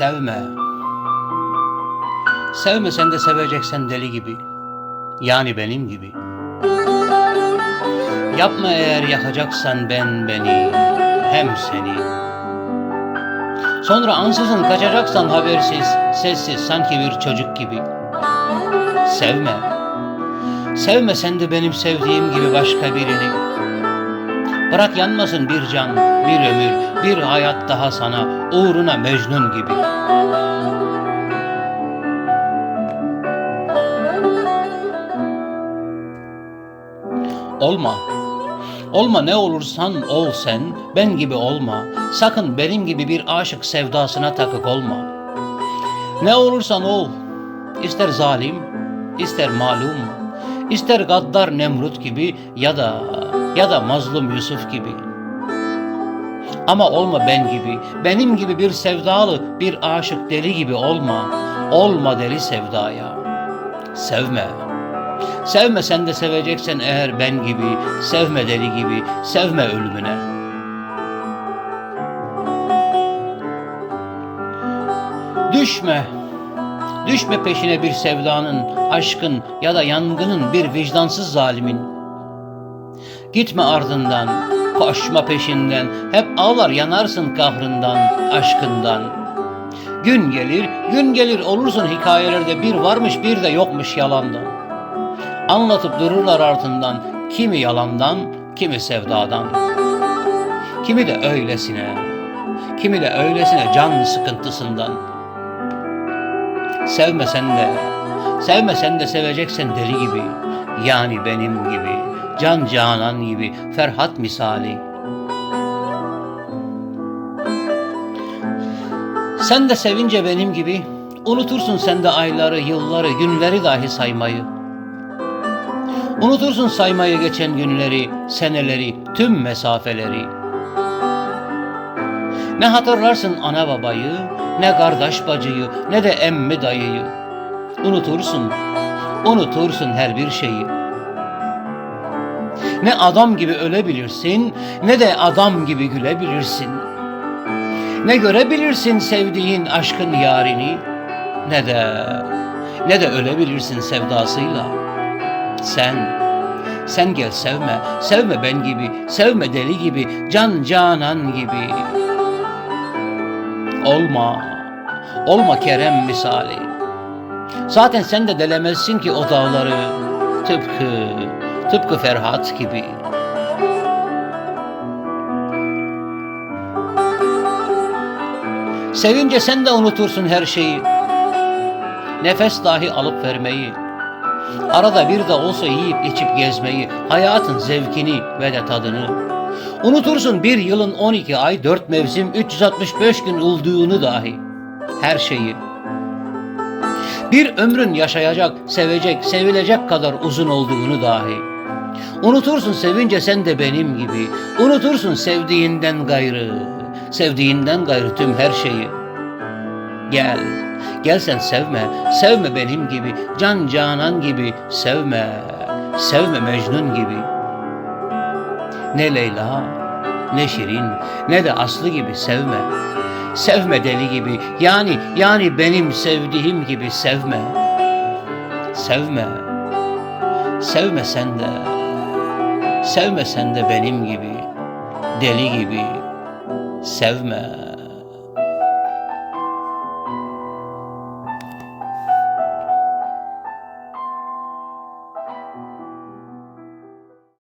Sevme. Sevme sen de seveceksen deli gibi. Yani benim gibi. Yapma eğer yakacaksan ben beni, hem seni. Sonra ansızın kaçacaksan habersiz, sessiz sanki bir çocuk gibi. Sevme. Sevme sen de benim sevdiğim gibi başka birini. Bırak yanmasın bir can, bir ömür, bir hayat daha sana, uğruna Mecnun gibi. Olma. Olma ne olursan ol sen, ben gibi olma. Sakın benim gibi bir aşık sevdasına takık olma. Ne olursan ol, ister zalim, ister malum, ister gaddar Nemrut gibi ya da ya da mazlum Yusuf gibi. Ama olma ben gibi, benim gibi bir sevdalı, bir aşık deli gibi olma. Olma deli sevdaya. Sevme. Sevme sen de seveceksen eğer ben gibi, sevme deli gibi, sevme ölümüne. Düşme, düşme peşine bir sevdanın, aşkın ya da yangının bir vicdansız zalimin. Gitme ardından, koşma peşinden, hep ağlar yanarsın kahrından, aşkından. Gün gelir, gün gelir olursun hikayelerde bir varmış bir de yokmuş yalandan. Anlatıp dururlar ardından, kimi yalandan, kimi sevdadan. Kimi de öylesine, kimi de öylesine can sıkıntısından. Sevmesen de, sevmesen de seveceksen deli gibi, yani benim gibi, can canan gibi, Ferhat misali. Sen de sevince benim gibi, unutursun sen de ayları, yılları, günleri dahi saymayı. Unutursun saymayı geçen günleri, seneleri, tüm mesafeleri. Ne hatırlarsın ana babayı, ne kardeş bacıyı, ne de emmi dayıyı. Unutursun, unutursun her bir şeyi. Ne adam gibi ölebilirsin, ne de adam gibi gülebilirsin. Ne görebilirsin sevdiğin aşkın yarini, ne de ne de ölebilirsin sevdasıyla. Sen, sen gel sevme, sevme ben gibi, sevme deli gibi, can canan gibi. Olma, olma Kerem misali. Zaten sen de delemezsin ki o dağları, tıpkı, tıpkı Ferhat gibi. Sevince sen de unutursun her şeyi. Nefes dahi alıp vermeyi. Arada bir de olsa yiyip içip gezmeyi, hayatın zevkini ve de tadını. Unutursun bir yılın 12 ay, 4 mevsim, 365 gün olduğunu dahi. Her şeyi. Bir ömrün yaşayacak, sevecek, sevilecek kadar uzun olduğunu dahi. Unutursun sevince sen de benim gibi. Unutursun sevdiğinden gayrı, sevdiğinden gayrı tüm her şeyi. Gel, gel sen sevme, sevme benim gibi, can canan gibi, sevme, sevme Mecnun gibi. Ne Leyla, ne Şirin, ne de Aslı gibi sevme. Sevme deli gibi, yani, yani benim sevdiğim gibi sevme. Sevme, sevme sen de, sevme sen de benim gibi, deli gibi, sevme.